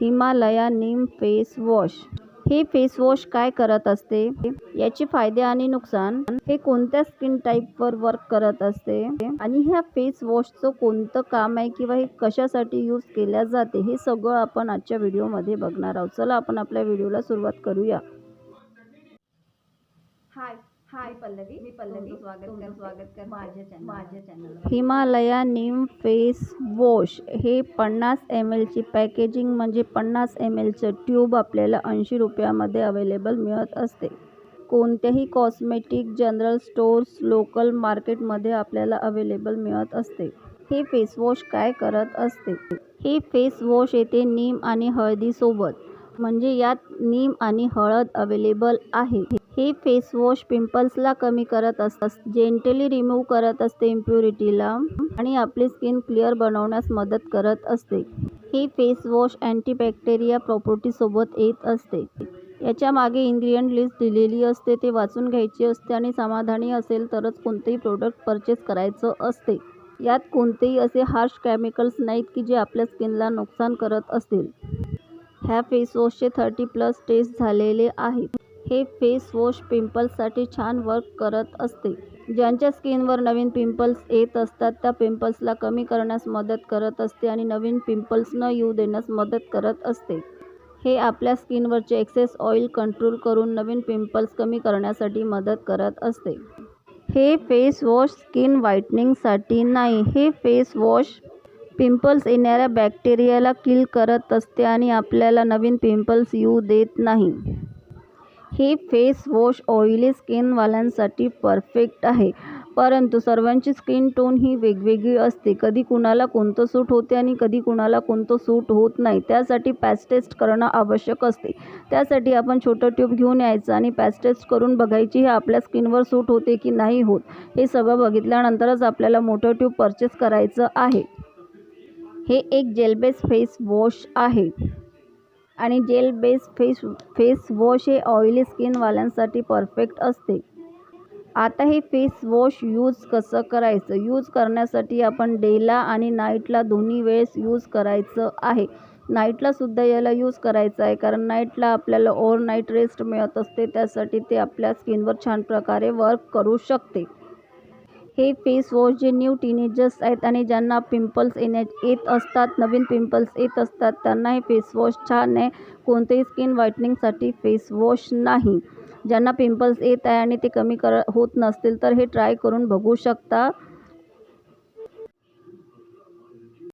Himalaya neem face wash. हे face wash काय करत असते? याचे फायदे आणि नुकसान. हे कोणत्या स्किन टाईपवर वर्क करत असते? आणि ह्या फेस वॉशचं कोणतं काम आहे किंवा हे कशासाठी यूज केल्या जाते? हे सगळं आपण आजच्या व्हिडिओमध्ये बघणार आहोत. चला आपण आपल्या व्हिडिओला सुरुवात करूया. हाय हाय पल्लवी. मी पल्लवी. स्वागत कर स्वागत कर माझ्या चॅनल माझ्या channel Himalaya neem face wash हे पन्नास एम एलची पॅकेजिंग म्हणजे पन्नास एम एलचं ट्यूब आपल्याला ऐंशी रुपयामध्ये अवेलेबल मिळत असते. कोणत्याही कॉस्मेटिक जनरल स्टोर्स लोकल मार्केटमध्ये आपल्याला अवेलेबल मिळत असते. हे फेस वॉश काय करत असते? हे फेस वॉश येते नीम आणि हळदीसोबत. म्हणजे यात नीम आणि हळद अवेलेबल आहे. हे फेस वॉश पिंपल्सला कमी करत असतात जेंटली रिमूव्ह करत असते इम्प्युरिटीला आणि आपली स्किन क्लिअर बनवण्यास मदत करत असते. हे फेस वॉश अँटीबॅक्टेरिया प्रॉपर्टीसोबत येत असते. याच्या मागे इन्ग्रिडियंट लिस्ट दिलेली असते ते वाचून घ्यायची असते आणि समाधानी असेल तरच कोणतेही प्रोडक्ट परचेस करायचं असते. यात कोणतेही असे हार्श केमिकल्स नाहीत की जे आपल्या स्किनला नुकसान करत असतील. ह्या फेस वॉशचे थर्टी प्लस टेस्ट झालेले आहेत. हे फेस वॉश पिंपल्ससाठी छान वर्क करत असते. ज्यांच्या स्किनवर नवीन पिंपल्स येत असतात त्या पिंपल्सला कमी करण्यास मदत करत असते आणि नवीन पिंपल्स न येऊ देण्यास मदत करत असते. हे आपल्या स्किनवरचे एक्सेस ऑइल कंट्रोल करून नवीन पिंपल्स कमी करण्यासाठी मदत करत असते. हे फेस वॉश स्किन व्हाईटनिंगसाठी नाही हे फेस वॉश पिंपल्स येणाऱ्या बॅक्टेरियाला किल करत असते आणि आपल्याला नवीन पिंपल्स येऊ देत नाही. हे फेस वॉश ऑइली स्किनवाल्यांसाठी परफेक्ट आहे. परंतु सर्वांची स्किन टोन ही वेगवेगळी असते. कधी कुणाला कोणतं सूट होते आणि कधी कुणाला कोणतं सूट होत नाही. त्यासाठी पॅच टेस्ट करणं आवश्यक असते. त्यासाठी आपण छोटं ट्यूब घेऊन यायचं आणि पॅच टेस्ट करून बघायची हे आपल्या स्किनवर सूट होते की नाही होत. हे सगळं बघितल्यानंतरच आपल्याला मोठं ट्यूब परचेस करायचं आहे. हे एक जेलबेस फेस वॉश आहे. आणि gel base face face wash हे ऑइली स्किनवाल्यांसाठी परफेक्ट असते. आता हे फेस वॉश यूज कसं करायचं? यूज करण्यासाठी आपण डेला आणि नाईटला दोन्ही वेळेस यूज करायचं आहे. नाईटलासुद्धा याला यूज करायचं आहे कारण नाईटला आपल्याला ओव्हरनाईट रेस्ट मिळत असते त्यासाठी ते आपल्या स्किनवर छान प्रकारे वर्क करू शकते. हे फेस वॉश जे न्यू टीनेजर्स आहेत आणि ज्यांना पिंपल्स येण्या येत असतात नवीन पिंपल्स येत असतात त्यांना हे फेस वॉश छान आहे. कोणतेही स्किन व्हाइटनिंगसाठी फेस वॉश नाही. ज्यांना पिंपल्स येत आहे आणि ते कमी कर होत नसतील तर हे ट्राय करून बघू शकता.